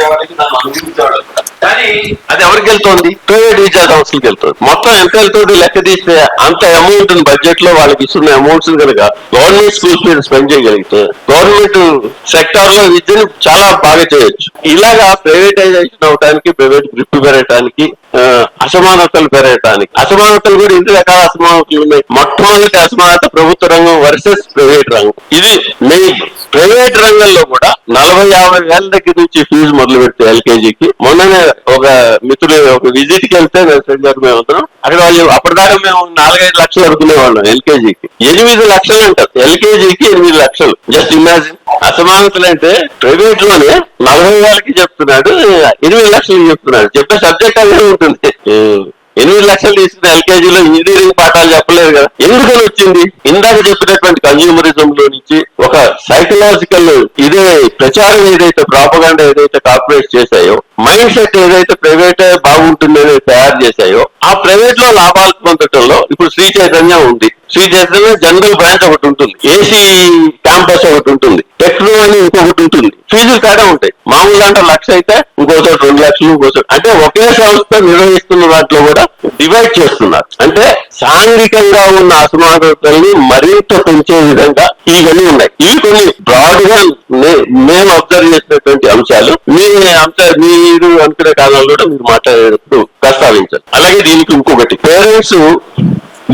నన్ను కానీ అది ఎవరికి వెళ్తుంది? ప్రైవేట్ రీఛార్జ్ సంస్థలకు వెళ్తుంది. మొత్తం ఎంత వెళ్తుంది? లెక్క తీస్తే అంత అమౌంట్ బడ్జెట్లో వాళ్ళకి ఇస్తున్న అమౌంట్స్ కనుక గవర్నమెంట్ స్కూల్స్ మీద స్పెండ్ చేయగలిగితే గవర్నమెంట్ సెక్టార్లో విద్యను చాలా బాగా చేయొచ్చు. ఇలాగా ప్రైవేటైజేషన్ అవడానికి ప్రైవేట్ గ్రిప్ పెరగటానికి అసమానతలు పెరగటానికి. అసమానతలు కూడా ఎన్ని రకాల అసమానతలు ఉన్నాయి? మొట్టమొదటి అసమానత ప్రభుత్వ రంగం వర్సెస్ ప్రైవేట్ రంగం. ఇది మెయిన్ ప్రైవేట్ రంగంలో కూడా నలభై యాభై వేల దగ్గర నుంచి ఫీజు మొదలు పెడితే ఎల్కేజీకి. మొన్ననే ఒక మిత్రుడు ఒక విజిట్కి వెళ్తే మేము గారు మేము అక్కడ వాళ్ళు అప్పటిదాకా మేము నాలుగైదు లక్షలు అడుగునే వాళ్ళం ఎల్కేజీకి. ఎనిమిది లక్షలు అంటారు. ఎల్కేజీకి ఎనిమిది లక్షలు. జస్ట్ ఇమాజిన్ అసమానతలు అంటే ప్రైవేట్లోనే నలభై వేలకి చెప్తున్నాడు ఎనిమిది లక్షలకి చెప్తున్నాడు. చెప్పే సబ్జెక్ట్ అదే ఉంటుంది. ఎనిమిది లక్షలు తీసుకున్న ఎల్కేజీలో ఇంజనీరింగ్ పాఠాలు చెప్పలేదు కదా. ఎందుకని వచ్చింది? ఇందాక చెప్పినటువంటి కన్జ్యూమరిజం లో నుంచి ఒక సైకలాజికల్ ఇదే ప్రచారం ఏదైతే ప్రాపగాండ ఏదైతే కార్పొరేట్ చేశాయో మైండ్ సెట్ ఏదైతే ప్రైవేట్ బాగుంటుంది అనేది తయారు చేశాయో ఆ ప్రైవేట్లో లాభాలు పొందటంలో ఇప్పుడు శ్రీ చైతన్య ఉంది. శ్రీ చైతన్య జనరల్ బ్రాంచ్ ఒకటి ఉంటుంది. ఏసీ క్యాంపస్ ఒకటి ఉంటుంది. టెక్నో అని ఇంకొకటి ఉంటుంది. ఫీజులు తేడా ఉంటాయి. మామూలు అంటే లక్ష అయితే ఇంకో చోట రెండు లక్షలు ఇంకో చోట. అంటే ఒకే సంస్థ నిర్వహిస్తున్న దాంట్లో కూడా డివైడ్ చేస్తున్నారు. అంటే సాంఘికంగా ఉన్న అసమానతల్ని మరింత పెంచే విధంగా ఇవన్నీ ఉన్నాయి. ఈ కొన్ని బ్రాడ్గా మేము అబ్జర్వ్ చేసినటువంటి అంశాలు మీ అంశ మీరు అనుకునే కాలంలో కూడా మీరు మాట్లాడేటప్పుడు ప్రస్తావించారు. అలాగే దీనికి ఇంకొకటి. పేరెంట్స్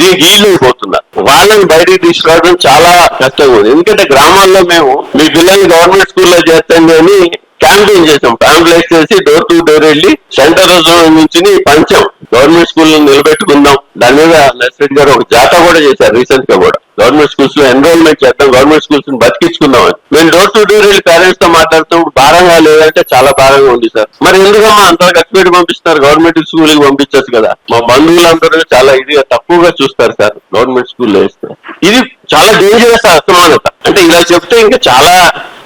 దీనికి ఈజీ అయిపోతున్నారు వాళ్ళని బయటికి తీసుకురావడం చాలా కష్టంగా ఉంది. ఎందుకంటే గ్రామాల్లో మేము మీ పిల్లల్ని గవర్నమెంట్ స్కూల్లో చేస్తండి అని క్యాంపెయిన్ చేసాం పాంప్లెట్ చేసి డోర్ టు డోర్ వెళ్ళి సెంటర్ నుంచి పంచాం గవర్నమెంట్ స్కూల్ నిలబెట్టుకుందాం. దాని మీద నర్సరెడ్డి గారు ఒక జాతా కూడా చేశారు రీసెంట్గా కూడా. గవర్నమెంట్ స్కూల్స్లో ఎన్రోల్మెంట్ చేద్దాం గవర్నమెంట్ స్కూల్స్ని బతికించుకుందాం అని. మేము డోర్ టు డోర్ వెళ్ళి పేరెంట్స్తో మాట్లాడుతున్నప్పుడు భారంగా లేదంటే చాలా భారంగా ఉంది సార్. మరి ఎందుకమ్మా అంత ఖర్చు పెట్టి పంపిస్తున్నారు? గవర్నమెంట్ స్కూల్కి పంపించచ్చు కదా. మా బంధువులందరూ చాలా ఇదిగా తక్కువగా చూస్తారు సార్ గవర్నమెంట్ స్కూల్లో వేస్తారు ఇది చాలా డేంజరస్ అసమానత అంటే ఇలా చెప్తే ఇంకా చాలా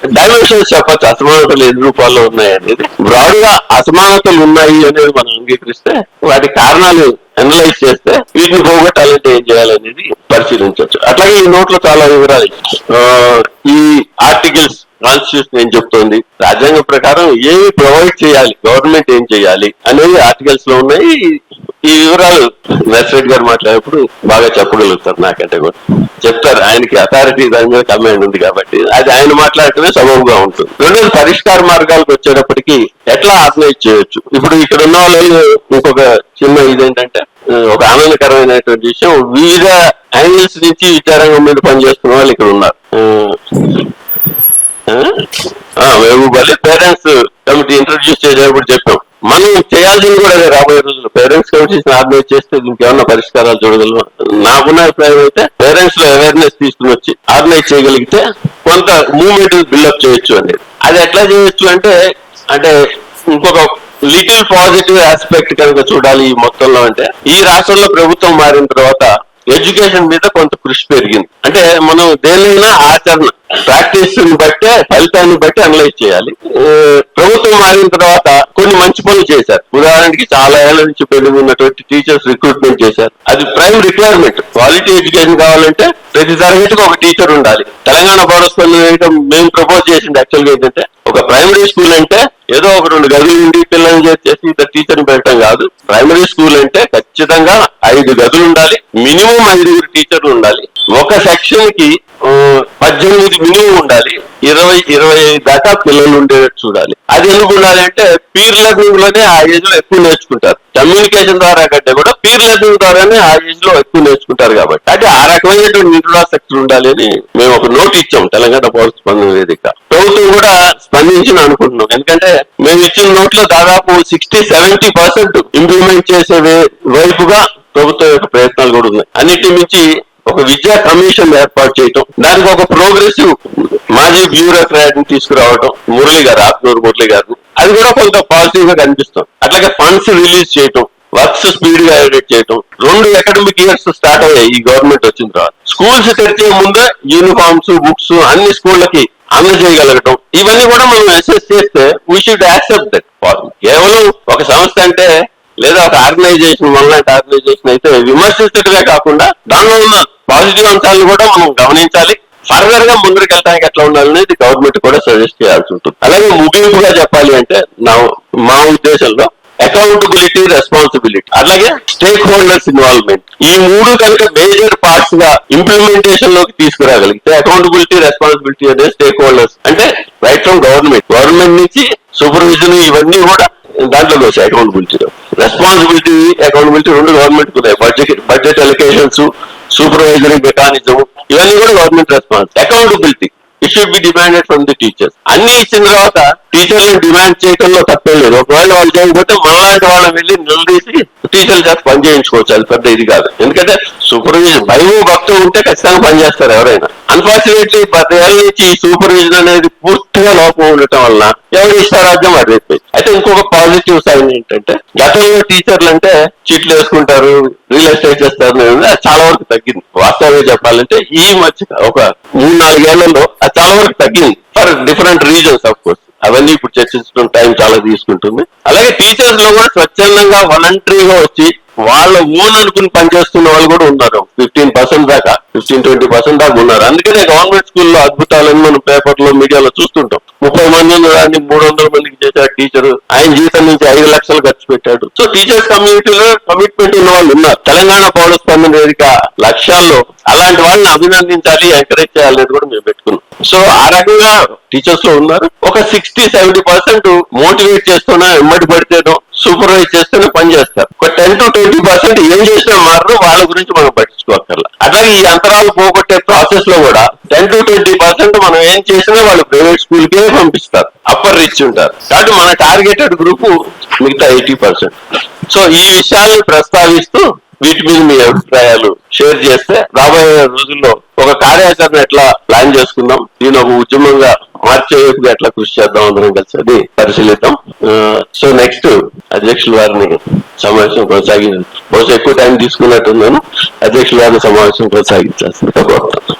డైమెన్షన్స్ చెప్పచ్చు అసమానతలు ఎన్ని రూపాల్లో ఉన్నాయి అనేది బ్రాడ్గా అసమానతలు ఉన్నాయి అనేది మనం అంగీకరిస్తే వాటి కారణాలు అనలైజ్ చేస్తే వీటిని పోగొట్టాలంటే ఏం చేయాలనేది పరిశీలించవచ్చు. అట్లాగే ఈ నోట్లో చాలా వివరాలు ఈ ఆర్టికల్స్ కాన్స్టిట్యూషన్ ఏం చెప్తోంది? రాజ్యాంగం ప్రకారం ఏమి ప్రొవైడ్ చేయాలి? గవర్నమెంట్ ఏం చేయాలి? అనేది ఆర్టికల్స్లో ఉన్నాయి. ఈ వివరాలు నర్సిరెడ్డి గారు మాట్లాడినప్పుడు బాగా చెప్పగలుగుతారు నాకంటే కూడా. చెప్తారు ఆయనకి అథారిటీ దాని మీద కమాండ్ ఉంది కాబట్టి. అది ఆయన మాట్లాడటమే సబబుగా ఉంటుంది. రెండోది పరిష్కార మార్గాలకు వచ్చేటప్పటికి ఎట్లా ఆర్గనైజ్ చేయొచ్చు? ఇప్పుడు ఇక్కడ ఉన్న వాళ్ళు ఇంకొక చిన్న ఇదేంటంటే ఒక ఆనందకరమైనటువంటి విషయం వివిధ యాంగిల్స్ నుంచి విద్యారంగం మీద పనిచేస్తున్న వాళ్ళు ఇక్కడ ఉన్నారు. మేము మహబూబాలి పేరెంట్స్ కమిటీ ఇంట్రడ్యూస్ చేసేటప్పుడు చెప్పాం. మనం చేయాల్సింది కూడా అదే రాబోయే రోజులు పేరెంట్స్ కమిషన్ ఆర్గనైజ్ చేస్తే ఇంకేమన్నా పరిష్కారాలు చూడగలం నాకున్న అభిప్రాయం అయితే పేరెంట్స్లో అవేర్నెస్ తీసుకుని వచ్చి ఆర్గనైజ్ చేయగలిగితే కొంత మూవ్మెంట్ బిల్డప్ చేయొచ్చు అనేది. అది ఎట్లా చేయొచ్చు అంటే అంటే ఇంకొక లిటిల్ పాజిటివ్ ఆస్పెక్ట్ కనుక చూడాలి ఈ మొత్తంలో అంటే ఈ రాష్ట్రంలో ప్రభుత్వం మారిన తర్వాత ఎడ్యుకేషన్ మీద కొంత కృషి పెరిగింది. అంటే మనం దేనైనా ఆచరణ ప్రాక్టీస్ బట్టే ఫలితాన్ని బట్టి అనలైజ్ చేయాలి. ప్రభుత్వం మారిన తర్వాత కొన్ని మంచి పనులు చేశారు. ఉదాహరణకి చాలా ఏళ్ళ నుంచి పెరిగి ఉన్నటువంటి టీచర్స్ రిక్రూట్మెంట్ చేశారు. అది ప్రైమ్ రిక్వైర్మెంట్. క్వాలిటీ ఎడ్యుకేషన్ కావాలంటే ప్రతి తరగతికి ఒక టీచర్ ఉండాలి. తెలంగాణ బోర్డు వేయడం మేము ప్రపోజ్ చేసింది యాక్చువల్గా ఏంటంటే ఒక ప్రైమరీ స్కూల్ అంటే ఏదో ఒక రెండు గదులు ఉండి పిల్లల్ని చేసి ఇద్దరు టీచర్ని పెట్టడం కాదు. ప్రైమరీ స్కూల్ అంటే ఖచ్చితంగా ఐదు గదులు ఉండాలి. మినిమం ఐదుగురు టీచర్లు ఉండాలి. ఒక సెక్షన్కి పద్దెనిమిది మినిమం ఉండాలి. ఇరవై ఇరవై ఐదు దాకా పిల్లలు ఉండేటట్టు చూడాలి. అది ఎందుకు ఉండాలి అంటే పీర్ లెర్నింగ్లోనే ఆ ఏజ్లో ఎక్కువ నేర్చుకుంటారు. కమ్యూనికేషన్ ద్వారా కంటే కూడా పీర్ లెర్నింగ్ ద్వారానే ఆ ఏజ్లో ఎక్కువ నేర్చుకుంటారు కాబట్టి. అంటే ఆ రకమైనటువంటి ఇన్ఫ్రాస్ట్రక్చర్ ఉండాలి అని మేము ఒక నోట్ ఇచ్చాం తెలంగాణ పౌర స్పందన వేదిక. ప్రభుత్వం కూడా స్పందించిన అనుకుంటున్నాం. ఎందుకంటే మేము ఇచ్చిన నోట్లో దాదాపు సిక్స్టీ సెవెంటీ పర్సెంట్ ఇంప్లిమెంట్ చేసే వైపుగా ప్రభుత్వం యొక్క ప్రయత్నాలు కూడా ఉన్నాయి. అన్నిటి మించి ఒక విద్యా కమిషన్ ఏర్పాటు చేయటం దానికి ఒక ప్రోగ్రెసివ్ మాజీ బ్యూరోక్రాట్ని తీసుకురావటం మురళి గారు ఆత్మూరు మురళి గారు అది కూడా కొంత పాజిటివ్గా కనిపిస్తుంది. అట్లాగే ఫండ్స్ రిలీజ్ చేయటం వర్క్స్ స్పీడ్గా ఎడిట్ చేయటం రెండు అకాడమిక్ ఇయర్స్ స్టార్ట్ అయ్యాయి ఈ గవర్నమెంట్ వచ్చిన తర్వాత. స్కూల్స్ తెరిచే ముందే యూనిఫామ్స్ బుక్స్ అన్ని స్కూళ్ళకి అందజేయగలగటం ఇవన్నీ కూడా మనం అసెస్ చేస్తే వీ షుడ్ యాక్సెప్ట్ దట్ కేవలం ఒక సంస్థ అంటే లేదా ఒక ఆర్గనైజేషన్ మనలాంటి ఆర్గనైజేషన్ అయితే విమర్శించటమే కాకుండా దానిలో ఉన్న పాజిటివ్ అంశాలను కూడా మనం గమనించాలి. ఫర్దర్గా ముందుకు వెళ్ళడానికి ఎట్లా ఉండాలనేది గవర్నమెంట్ కూడా సజెస్ట్ చేయాల్సి ఉంటుంది. అలాగే ముగింపుగా చెప్పాలి అంటే నా మా ఉద్దేశంలో అకౌంటబిలిటీ రెస్పాన్సిబిలిటీ అలాగే స్టేక్ హోల్డర్స్ ఇన్వాల్వ్మెంట్ ఈ మూడు కనుక మేజర్ పార్ట్స్గా ఇంప్లిమెంటేషన్లోకి తీసుకురాగలిగితే అకౌంటబిలిటీ రెస్పాన్సిబిలిటీ అనేది స్టేక్ హోల్డర్స్ అంటే రైట్ ఫ్రమ్ గవర్నమెంట్ గవర్నమెంట్ నుంచి సూపర్విజన్ ఇవన్నీ కూడా దాంట్లోకి వచ్చాయి అకౌంటబిలిటీలో రెస్పాన్సిబిలిటీ అకౌంటబిలిటీ రెండు గవర్నమెంట్ ఉన్నాయి. Budget budget allocations supervisory mechanism ఇవన్నీ కూడా government response accountability it should be demanded from the teachers అన్ని ఇచ్చిన తర్వాత టీచర్లు డిమాండ్ చేయడంలో తప్పేం లేదు. ఒకవేళ వాళ్ళు చేయకపోతే మనలాంటి వాళ్ళని వెళ్ళి నిలదీసి టీచర్లు చేత పని చేయించుకోవచ్చు. అది పెద్ద ఇది కాదు. ఎందుకంటే సూపర్విజన్ భయం భక్తం ఉంటే ఖచ్చితంగా పనిచేస్తారు ఎవరైనా. అన్ఫార్చునేట్లీ పదేళ్ళ నుంచి ఈ సూపర్విజన్ అనేది పూర్తిగా లోపం ఉండటం వలన ఎవరు ఇష్టారాజ్యం అడిగిపోయి అయితే ఇంకొక పాజిటివ్ సైన్ ఏంటంటే గతంలో టీచర్లు అంటే చీట్లు వేసుకుంటారు రియల్ ఎస్టేట్ చేస్తారు అది చాలా వరకు తగ్గింది. వాస్తవంగా చెప్పాలంటే ఈ మధ్య ఒక మూడు నాలుగేళ్ళలో అది చాలా వరకు తగ్గింది. For different reasons of course అవన్నీ ఇప్పుడు చర్చించడం టైం చాలా తీసుకుంటుంది. అలాగే టీచర్స్లో కూడా స్వచ్ఛందంగా వాలంటరీగా వచ్చి వాళ్ళ ఓన్ అనుకుని పనిచేస్తున్న వాళ్ళు కూడా ఉన్నారు. ఫిఫ్టీన్ పర్సెంట్ దాకా ఫిఫ్టీన్ ట్వంటీ పర్సెంట్ దాకా ఉన్నారు. అందుకనే గవర్నమెంట్ స్కూల్లో అద్భుతాలని మనం పేపర్లో మీడియాలో చూస్తుంటాం. ముప్పై మంది ఉన్నదాన్ని మూడు వందల మందికి చేశాడు టీచర్. ఆయన జీతం నుంచి ఐదు లక్షలు ఖర్చు పెట్టాడు. సో టీచర్స్ కమ్యూనిటీలో కమిట్మెంట్ ఉన్న వాళ్ళు ఉన్నారు. తెలంగాణ పౌర స్పందన వేదిక లక్ష్యాల్లో అలాంటి వాళ్ళని అభినందించాలి ఎంకరేజ్ చేయాలనేది కూడా మేము పెట్టుకున్నాం. సో ఆ రకంగా టీచర్స్లో ఉన్నారు. ఒక సిక్స్టీ సెవెంటీ పర్సెంట్ మోటివేట్ చేస్తున్నా ఎమ్మటి పడితేనో సూపర్వైజ్ చేస్తేనే పని చేస్తారు. ఒక టెన్ టు ట్వంటీ పర్సెంట్ ఏం చేసినా మారరు వాళ్ళ గురించి మనం పట్టించుకోకర్లా అట్లాగే ఈ అంతరాలు పోగొట్టే ప్రాసెస్లో కూడా టెన్ టు ట్వంటీ పర్సెంట్ మనం ఏం చేసినా వాళ్ళు ప్రైవేట్ స్కూల్ కే పంపిస్తారు. అప్పర్ రిచ్ ఉంటారు. కాబట్టి మన టార్గెటెడ్ గ్రూప్ మిగతా ఎయిటీ పర్సెంట్ సో ఈ విషయాల్ని ప్రస్తావిస్తూ వీటి మీద మీ అభిప్రాయాలు షేర్ చేస్తే రాబోయే రోజుల్లో ఒక కార్యాచరణ ఎట్లా ప్లాన్ చేసుకుందాం? దీని ఒక ఉద్యమంగా మార్చే ఎట్లా కృషి చేద్దాం? అందరం కలిసి అది పరిశీలిద్దాం. సో నెక్స్ట్ అధ్యక్షుల వారిని సమావేశం కొనసాగి బహుశా ఎక్కువ టైం తీసుకున్నట్టున్నాను అధ్యక్షుల వారిని సమావేశం కొనసాగించాల్సిందిగా కోరుతున్నాను